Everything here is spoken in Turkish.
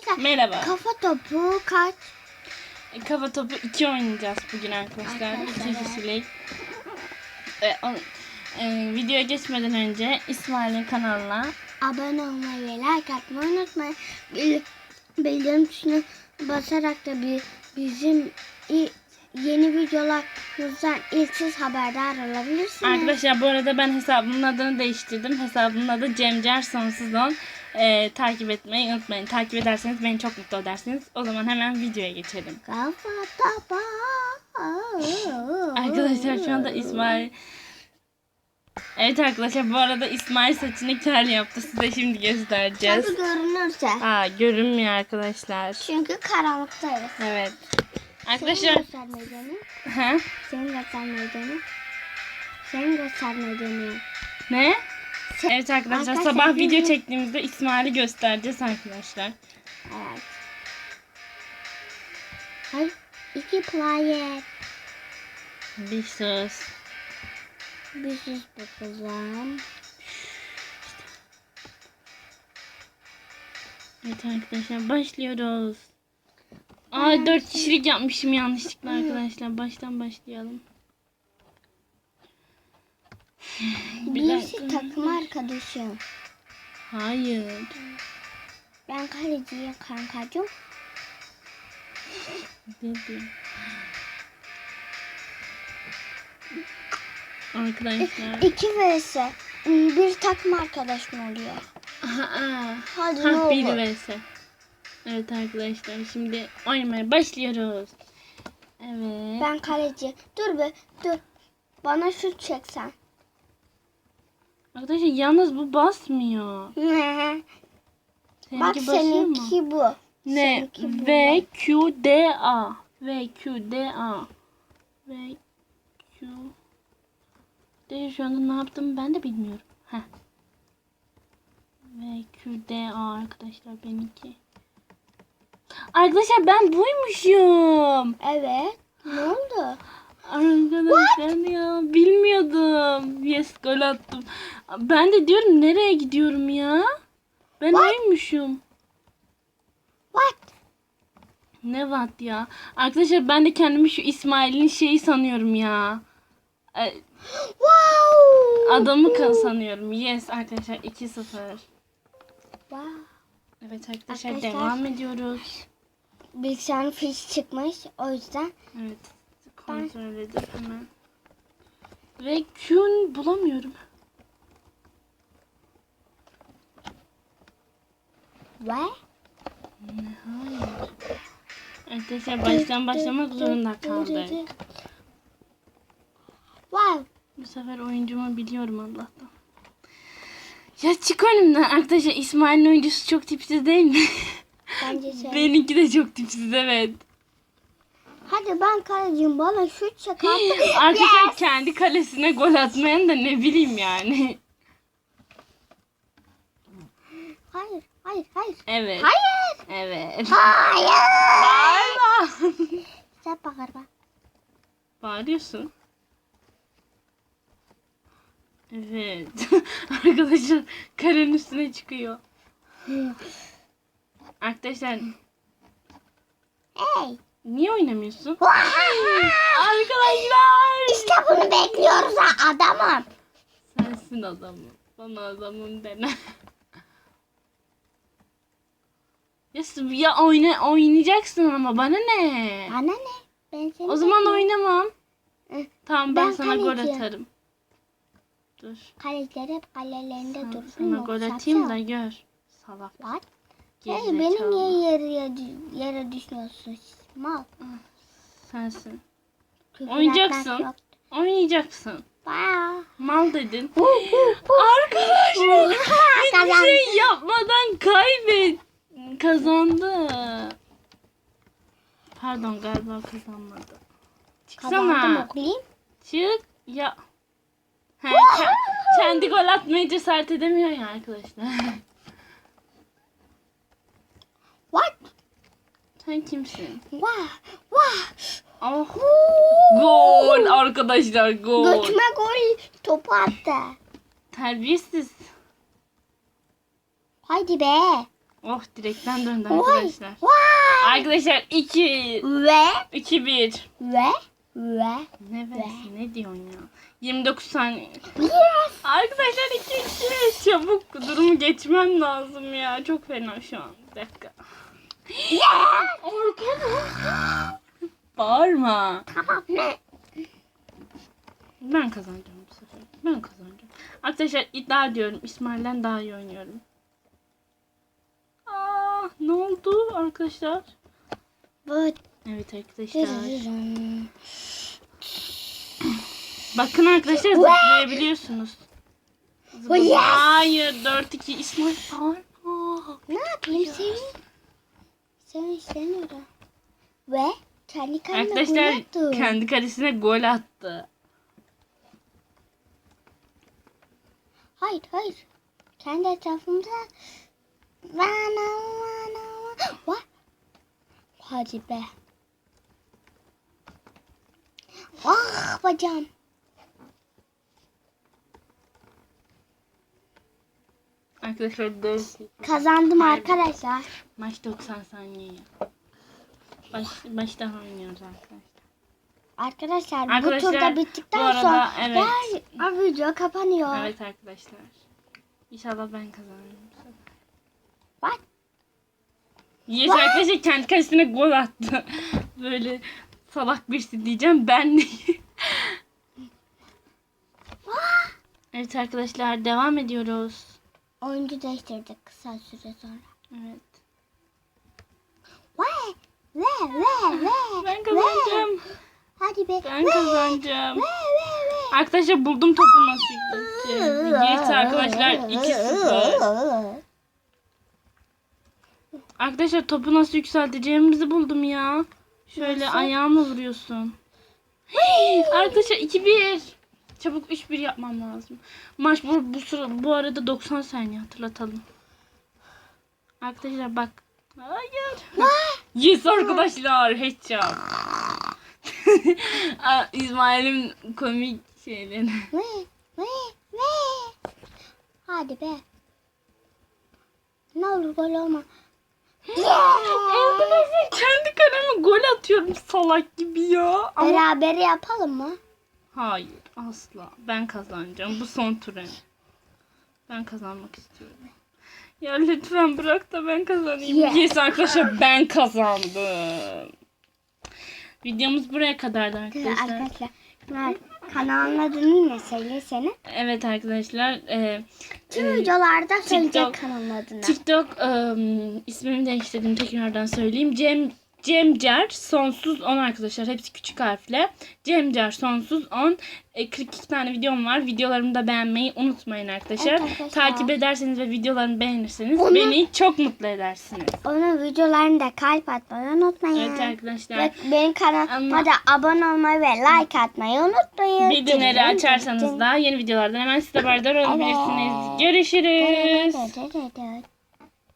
Arkadaşlar Merhaba. kafa topu kaç? Kafa topu 2 oynayacağız bugün arkadaşlar. Arkadaşlar. 2 kişilik. E, o- e, videoya geçmeden önce İsmail'in kanalına Abone olmayı, like atmayı unutmayın. Bil, bildirim tuşuna basarak da bir, bizim i- yeni videolarımızdan ilk siz haberdar olabilirsiniz. Arkadaşlar bu arada ben hesabımın adını değiştirdim. Hesabımın adı Cemcer Sonsuz On. E, takip etmeyi unutmayın. Takip ederseniz beni çok mutlu edersiniz. O zaman hemen videoya geçelim. Arkadaşlar şu anda İsmail Evet arkadaşlar bu arada İsmail saçını kel yaptı. Size şimdi göstereceğiz. Tabii görünürse. Aa görünmüyor arkadaşlar. Çünkü karanlıktayız. Evet. Senin Arkadaşlar göstermeyi dene. ha? Senin göstermeyi dene. Senin göstermeyi dene. Ne? Evet arkadaşlar Arkadaşlar, sabah video çektiğimizde İsmail'i göstereceğiz arkadaşlar. Evet. Hayır. iki player. Bir sus. Bir sus bakalım. Evet arkadaşlar başlıyoruz. Aa dört kişilik yapmışım yanlışlıkla arkadaşlar. Baştan başlayalım. Bir Birisi takım arkadaşım. Hayır. Ben kaleciyim kankacığım. Dedi. Arkadaşlar. İki vs. Bir takım arkadaşım oluyor. Aa. Hadi ne Ha bir olur. vs. Evet arkadaşlar şimdi oynamaya başlıyoruz. Evet. Ben kaleci. Dur be dur. Bana şut çeksen. Arkadaşlar yalnız bu basmıyor. Bak Seninki mu? seninki bu. Ne? Seninki. V Q D A. V Q D A. V Q D şu anda ne yaptım ben de bilmiyorum. Heh. V Q D A arkadaşlar benimki. Arkadaşlar ben buymuşum. Evet. Ne oldu? Arkadaşlar ya bilmiyordum. Yes gol attım. Ben de diyorum nereye gidiyorum ya? Ben oymuşum. What? Ne watt ya? Arkadaşlar ben de kendimi şu İsmail'in şeyi sanıyorum ya. Ee, Wow. adamı ka- sanıyorum. Yes arkadaşlar 2-0. Wow. Evet arkadaşlar, Arkadaşlar- devam ediyoruz. Bilgisayarın fiş çıkmış. O yüzden Evet. Kontrol edip hemen. Ve Q'nu bulamıyorum. ve Hayır. Arkadaşlar baştan başlamak zorunda kaldık. Wow. Bu sefer oyuncumu biliyorum Allah'tan. Ya çık önümden. Arkadaşlar İsmail'in oyuncusu çok tipsiz değil mi? Bence şey. Benimki de çok tipsiz evet. Hadi ben kaleciyim. Bana şut çek artık. Arkadaşlar Yes. kendi kalesine gol atmayan da ne bileyim yani. Hayır. Hayır. Hayır. Evet. Hayır. Evet. Hayır. Bağırma. Sen bağırma. Bağırıyorsun. Evet. Arkadaşlar karenin üstüne çıkıyor. Arkadaşlar Hey. Niye oynamıyorsun? Arkadaşlar. İşte bunu bekliyoruz ha adamım. Sensin adamım. Bana adamım deme. ya, ya oyna, oynayacaksın ama bana ne? Bana ne? Ben seni O zaman bekliyorum. oynamam. Tamam ben, Ben sana gol kaleciyim. atarım. Dur. Kaleciler hep kalelerinde Sana, dursun. sana gol atayım da sen- gör. Salak. Gerizekalı. Hey, beni niye yere, yere düşüyorsun? Mal. Sensin. Oynayacaksın. Oynayacaksın. Mal dedin. Arkadaşlar hiçbir şey yapmadan kaybet. Kazandı. Pardon galiba kazanmadı. Çıksana. Çık. Ya. He, ke- kendi gol atmaya cesaret edemiyor ya arkadaşlar. What? Sen kimsin? Wow. Wow. Oh. Gol arkadaşlar gol. Götüme gol topu attı. Terbiyesiz. Haydi be. Oh direkten döndü arkadaşlar. Vay. Arkadaşlar 2 Ve 2 1. ve ve Ne be? Ne diyorsun ya? 29 saniye. yes. Arkadaşlar 2 2. Çabuk durumu geçmem lazım ya. Çok fena şu an. Bir dakika. Arkadaşlar. Bağırma. Tamam ne? Ben kazanacağım bu sefer. Ben kazanacağım. Arkadaşlar iddia diyorum. İsmail'den daha iyi oynuyorum. Aa, ne oldu arkadaşlar? Bu Evet arkadaşlar. Bakın arkadaşlar zıplayabiliyorsunuz. Zıpla-. Hayır 4-2 İsmail bağırma. Ne yapayım seni? Seni istemiyorum. Ve kendi kendine Arkadaşlar gol kendi kalesine gol attı. Hayır hayır. Kendi etrafımda Vana vana vana. Hadi be. Ah bacağım. Arkadaşlar 4 Kazandım arkadaşlar. Maç 90 saniye. Baş, baştan oynuyoruz arkadaşlar. Arkadaşlar, bu Arkadaşlar, turda bu bittikten arada, sonra evet. der, video kapanıyor. Evet arkadaşlar. İnşallah ben kazanırım. bu. Bak. Yes arkadaşlar kendi kalesine gol attı. Böyle salak birisi diyeceğim ben değil. evet arkadaşlar devam ediyoruz. Oyuncu değiştirdik kısa süre sonra. Evet. Ve ve ve ve. Ben kazanacağım. Ve. Hadi be. Ben Ve, kazanacağım. Ve ve ve. Arkadaşlar buldum topu nasıl. Yes arkadaşlar 2-0. Arkadaşlar topu nasıl yükselteceğimizi buldum ya. Şöyle Nasıl? ayağımla vuruyorsun. Arkadaşlar 2-1. Çabuk 3-1 yapmam lazım. Maç bu, bu sıra bu arada 90 saniye hatırlatalım. Arkadaşlar bak. Hayır. yes arkadaşlar headshot. İsmail'in komik şeyleri. Hadi be. Ne olur gol olma. Arkadaşlar kendi kaleme gol atıyorum salak gibi ya. Ama Beraber yapalım mı? Hayır asla. Ben kazanacağım. Bu son turun. Ben kazanmak istiyorum. Ya lütfen bırak da ben kazanayım. Yes. Yes arkadaşlar ben kazandım. Videomuz buraya kadardı arkadaşlar. Arkadaşlar. Kanalın adını ne söyle senin? Evet arkadaşlar. E, Tüm e, videolarda söyleyecek TikTok. kanalın adını. TikTok e, ismimi değiştirdim tekrardan söyleyeyim. Cem Cemcer sonsuz 10 arkadaşlar. Hepsi küçük harfle. Cemcer sonsuz 10. E, 42 tane videom var. Videolarımı da beğenmeyi unutmayın arkadaşlar. Evet arkadaşlar. Takip ederseniz ve videolarımı beğenirseniz Onu- beni çok mutlu edersiniz. Onun videolarını da kalp atmayı unutmayın. Evet arkadaşlar. Ve benim kanalıma da abone olmayı ve like atmayı unutmayın. Bildirimleri açarsanız da yeni videolardan hemen size haberdar olabilirsiniz. Görüşürüz. Evet.